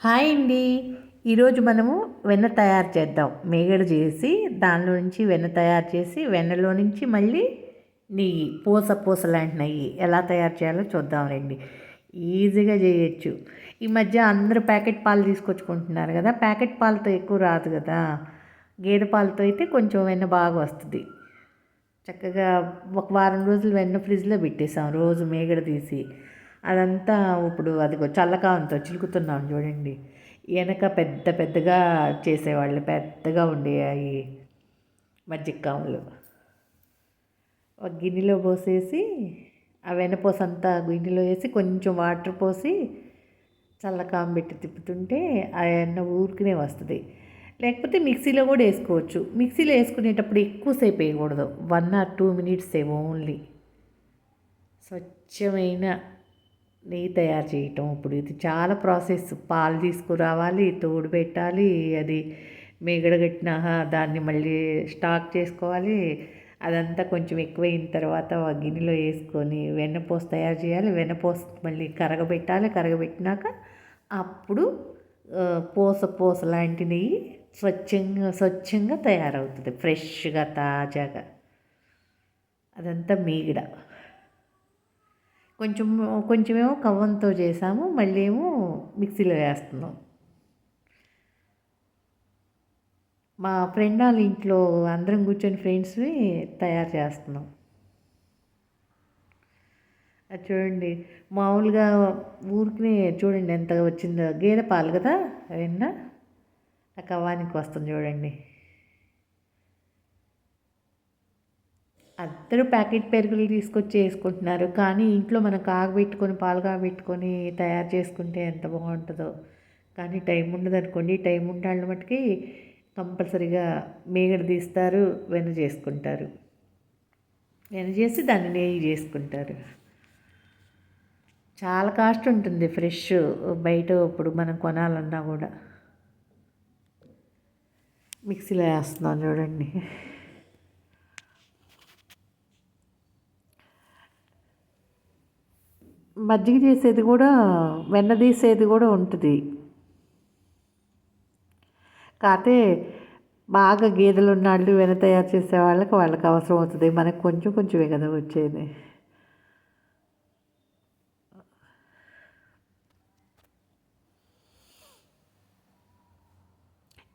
Hi అండి. ఈరోజు మనము వెన్న తయారు చేద్దాం. మేగడ చేసి దానిలో నుంచి వెన్న తయారు చేసి వెన్నలో నుంచి మళ్ళీ నెయ్యి పూస పూస లాంటి నెయ్యి ఎలా తయారు చేయాలో చూద్దాం రండి. ఈజీగా చేయొచ్చు. ఈ మధ్య అందరూ ప్యాకెట్ పాలు తీసుకొచ్చుకుంటున్నారు కదా ప్యాకెట్ పాలతో ఎక్కువ రాదు కదా. గేదె పాలతో అయితే కొంచెం వెన్న బాగా వస్తుంది. చక్కగా ఒక వారం రోజులు వెన్న ఫ్రిడ్జ్లో పెట్టేసాం రోజు మేగడ తీసి. అదంతా ఇప్పుడు అదిగో చల్లకాలంతో చిలుకుతున్నాం చూడండి. వెనక పెద్ద పెద్దగా చేసేవాళ్ళు పెద్దగా ఉండేవి మజ్జిగ కాములు. ఒక గిన్నెలో పోసేసి ఆ వెనపోస అంతా గిన్నెలో వేసి కొంచెం వాటర్ పోసి చల్లకాం పెట్టి తిప్పుతుంటే ఆ ఎన్న ఊరికనే వస్తుంది. లేకపోతే మిక్సీలో కూడా వేసుకోవచ్చు. మిక్సీలో వేసుకునేటప్పుడు ఎక్కువసేపు వేయకూడదు. One or two minutes only. స్వచ్ఛమైన నెయ్యి తయారు చేయటం ఇప్పుడు ఇది చాలా ప్రాసెస్. పాలు తీసుకురావాలి తోడు పెట్టాలి అది మిగడగట్టిన దాన్ని మళ్ళీ స్టాక్ చేసుకోవాలి. అదంతా కొంచెం ఎక్కువైన తర్వాత గిన్నెలో వేసుకొని వెన్నపూస తయారు చేయాలి. వెన్నపోస మళ్ళీ కరగబెట్టాలి. కరగబెట్టినాక అప్పుడు పూస పూస లాంటి నెయ్యి స్వచ్ఛంగా స్వచ్ఛంగా తయారవుతుంది. ఫ్రెష్గా తాజాగా. అదంతా మీగడ. కొంచెం కొంచెమేమో కవ్వంతో చేసాము మళ్ళీ ఏమో మిక్సీలో వేస్తున్నాం. మా ఫ్రెండ్ వాళ్ళ ఇంట్లో అందరం కూర్చొని ఫ్రెండ్స్ని తయారు చేస్తున్నాం. అది చూడండి మామూలుగా ఊరికి చూడండి ఎంత వచ్చిందో. గేదె పాలు కదా వెన్న ఆ కవ్వానికి వస్తుంది చూడండి. అందరూ ప్యాకెట్ పెరుగులు తీసుకొచ్చి వేసుకుంటున్నారు. కానీ ఇంట్లో మనం కాగబెట్టుకొని పాలు కాగబెట్టుకొని తయారు చేసుకుంటే ఎంత బాగుంటుందో. కానీ టైం ఉండదు అనుకోండి. టైం ఉండాలి మట్టుకి కంపల్సరీగా మేగడ తీస్తారు వెన చేసుకుంటారు. వెన చేసి దాన్ని నెయ్యి చేసుకుంటారు. చాలా కాస్ట్ ఉంటుంది ఫ్రెష్ బయట ఇప్పుడు మనం కొనాలన్నా కూడా. మిక్సీలో వేస్తున్నాను చూడండి. మజ్జిగ చేసేది కూడా వెన్న తీసేది కూడా ఉంటుంది. కాకపోతే బాగా గేదెలు ఉన్నాళ్ళు వెన్న తయారు చేసే వాళ్ళకి వాళ్ళకి అవసరం అవుతుంది. మనకు కొంచెం కొంచెమే కదా వచ్చేది.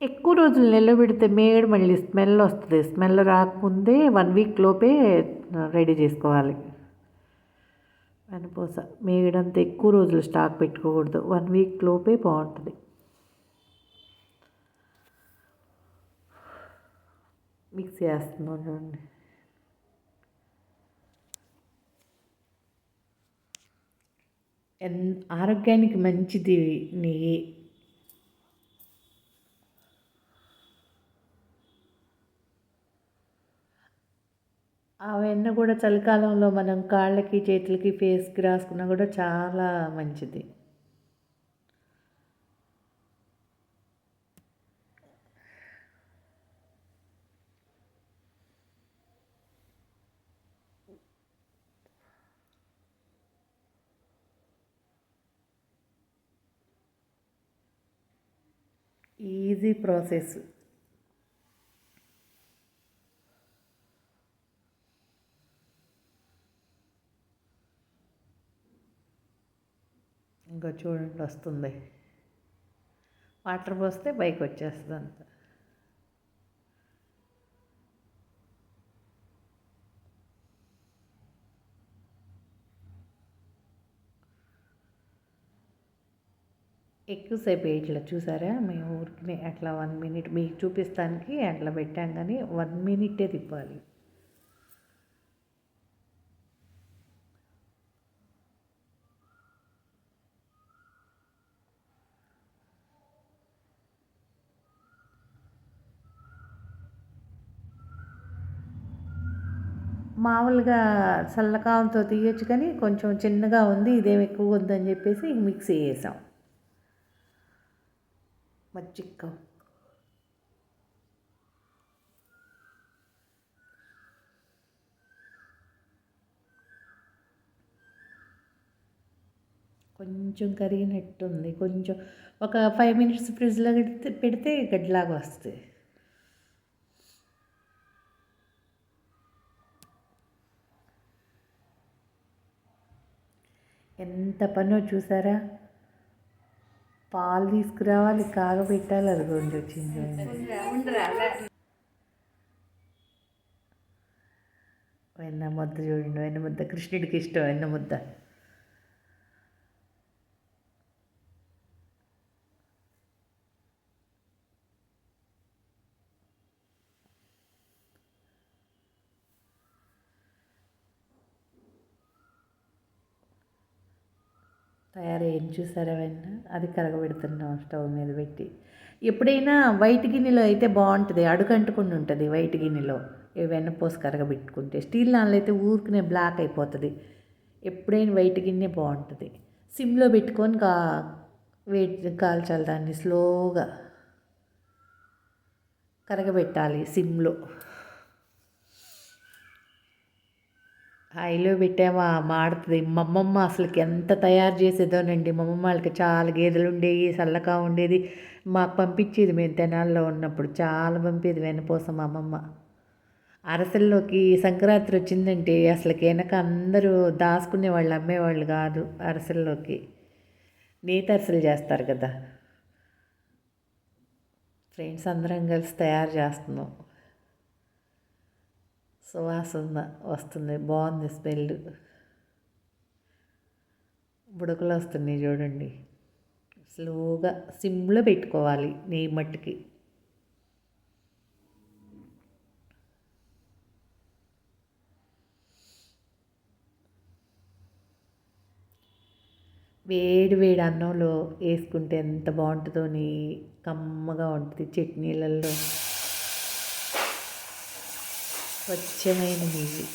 ఎక్కువ రోజులు నిలబెడితే మేడ మళ్ళీ స్మెల్ వస్తుంది. స్మెల్ రాకముందే వన్ వీక్ లోపే రెడీ చేసుకోవాలి. వెనపూస మేగడంత ఎక్కువ రోజులు స్టాక్ పెట్టుకోకూడదు. వన్ వీక్ లోపే బాగుంటుంది. మిక్స్ చేస్తున్నాను చూడండి. ఎన్ ఆరోగ్యానికి మంచిది నెయ్యి. ఆ వెన్న కూడా చలికాలంలో మనం కాళ్ళకి చేతులకి ఫేస్కి రాసుకున్నా కూడా చాలా మంచిది. ఈజీ ప్రాసెస్ ఇంకా చూడండి వస్తుంది. వాటర్ పోస్తే బైక్ వచ్చేస్తుంది అంత. ఎక్కువసేపు ఇట్లా చూసారా? మేము ఊరికి అట్లా వన్ మినిట్ మీకు చూపిస్తానికి అట్లా పెట్టాం కానీ వన్ మినిటే తిప్పాలి. మామూలుగా చల్లకాలంతో తీయచ్చు కానీ కొంచెం చిన్నగా ఉంది ఇదేమి ఎక్కువ వద్దని చెప్పేసి మిక్సీ వేసాం మజ్జిగ. కొంచెం కరిగినట్టుంది కొంచెం ఒక ఫైవ్ మినిట్స్ ఫ్రిడ్జ్లో పెడితే పెడితే గడ్డలాగా వస్తుంది. ఎంత పనో చూసారా? పాలు తీసుకురావాలి కాగబెట్టాలి అది రెండు వచ్చింది. వెన్న ముద్ద చూడండి వెన్న ముద్ద. కృష్ణుడికి ఇష్టం వెన్న ముద్ద. తయారయ్యి చూసారా వెన్న? అది కరగబెడుతున్నాం స్టవ్ మీద పెట్టి. ఎప్పుడైనా వైట్ గిన్నెలో అయితే బాగుంటుంది అడుగంటుకుని ఉంటుంది వైట్ గిన్నెలో. ఏవైనా పోసి కరగబెట్టుకుంటే. స్టీల్ నాన్లో అయితే ఊరికనే బ్లాక్ అయిపోతుంది. ఎప్పుడైనా వైట్ గిన్నె బాగుంటుంది. సిమ్లో పెట్టుకొని కా వెయిట్ కాల్చాలి దాన్ని స్లోగా కరగబెట్టాలి సిమ్లో. హైలో పెట్టామా మాడుతుంది. మా అమ్మమ్మ అసలుకి ఎంత తయారు చేసేదోనండి. మా అమ్మమ్మ వాళ్ళకి చాలా గేదెలు ఉండేవి చల్లగా ఉండేది. మాకు పంపించేది మేము తెనాల్లో ఉన్నప్పుడు. చాలా పంపేది వెనపోసం మా అమ్మమ్మ అరసల్లోకి సంక్రాంతి వచ్చిందంటే అసలుకి వెనక అందరూ దాచుకునే వాళ్ళు అమ్మేవాళ్ళు కాదు అరసల్లోకి. నేత అరసలు చేస్తారు కదా. ఫ్రెండ్స్ అందరం కలిసి తయారు చేస్తున్నాం. సువాసన వస్తుంది. బాగుంది స్మెల్. బుడకలు వస్తున్నాయి చూడండి. స్లోగా సిమ్లో పెట్టుకోవాలి నెయ్యి మట్టుకి. వేడి వేడి అన్నంలో వేసుకుంటే ఎంత బాగుంటుందో నీ కమ్మగా ఉంటుంది చట్నీలలో స్వచ్ఛమైన నీళ్ళు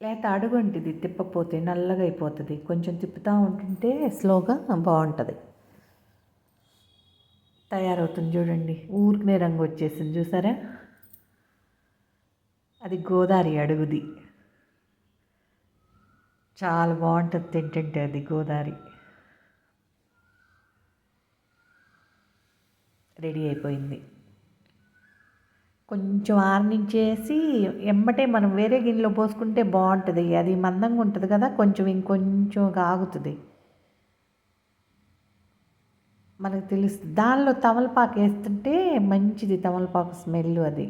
అడుగు అడుగుంటుంది తిప్పపోతే నల్లగా అయిపోతుంది. కొంచెం తిప్పుతూ ఉంటుంటే స్లోగా బాగుంటుంది తయారవుతుంది చూడండి. ఊరికనే రంగు వచ్చేసింది. చూసారా? అది గోదావరి అడుగుది. చాలా బాగుంటుంది తింటుంటే అది గోదావరి. రెడీ అయిపోయింది. కొంచెం ఆర్నించేసి ఎమ్మటే మనం వేరే గిన్నెలో పోసుకుంటే బాగుంటుంది. అది మందంగా ఉంటుంది కదా కొంచెం ఇంకొంచెం ఆగుతుంది మనకు తెలుస్తుంది దానిలో తమలపాకు వేస్తుంటే మంచిది తమలపాకు స్మెల్ అది.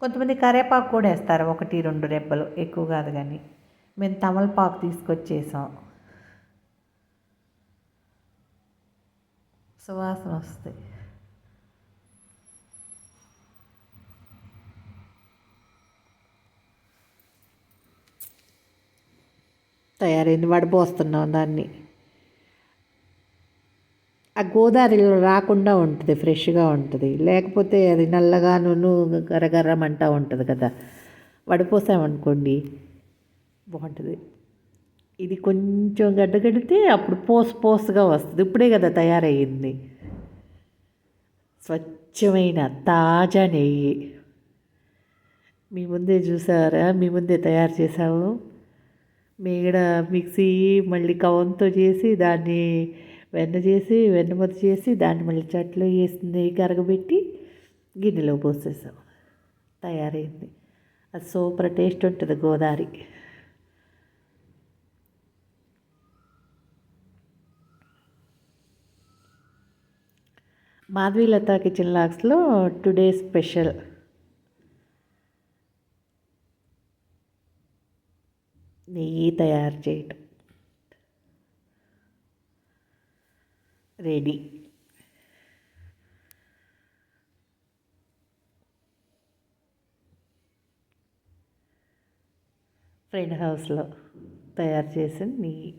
కొంతమంది కరేపాకు కూడా వేస్తారు ఒకటి రెండు రెబ్బలు. ఎక్కువ కాదు కానీ. మేము తమలపాకు తీసుకొచ్చేసాం. సువాసన వస్తాయి. తయారైంది వడపోస్తున్నాం దాన్ని. ఆ గోదావరిలో రాకుండా ఉంటుంది ఫ్రెష్గా ఉంటుంది. లేకపోతే అది నల్లగా నూనె గరగరమంటా ఉంటుంది కదా. వడిపోసామనుకోండి బాగుంటుంది. ఇది కొంచెం గడ్డగడితే అప్పుడు పోసు పోసుగా వస్తుంది. ఇప్పుడే కదా తయారయ్యింది. స్వచ్ఛమైన తాజా నెయ్యి. మీ ముందే చూసారా? మీ ముందే తయారు చేసాము మీగడ మిక్సీ మళ్ళీ కవంతో చేసి దాన్ని వెన్న చేసి వెన్న చేసి దాన్ని మళ్ళీ చట్లో వేసి నెయ్యి కరగబెట్టి గిన్నెలో పోసేసాం. తయారైంది. అది సూపర్ టేస్ట్ ఉంటుంది గోదావరి మాధవీలత కిచెన్ లాక్స్లో టుడే స్పెషల్. నెయ్యి తయారు చేయటం. రెడీ. ఫ్రెండ్ హౌస్లో తయారు చేసిన నెయ్యి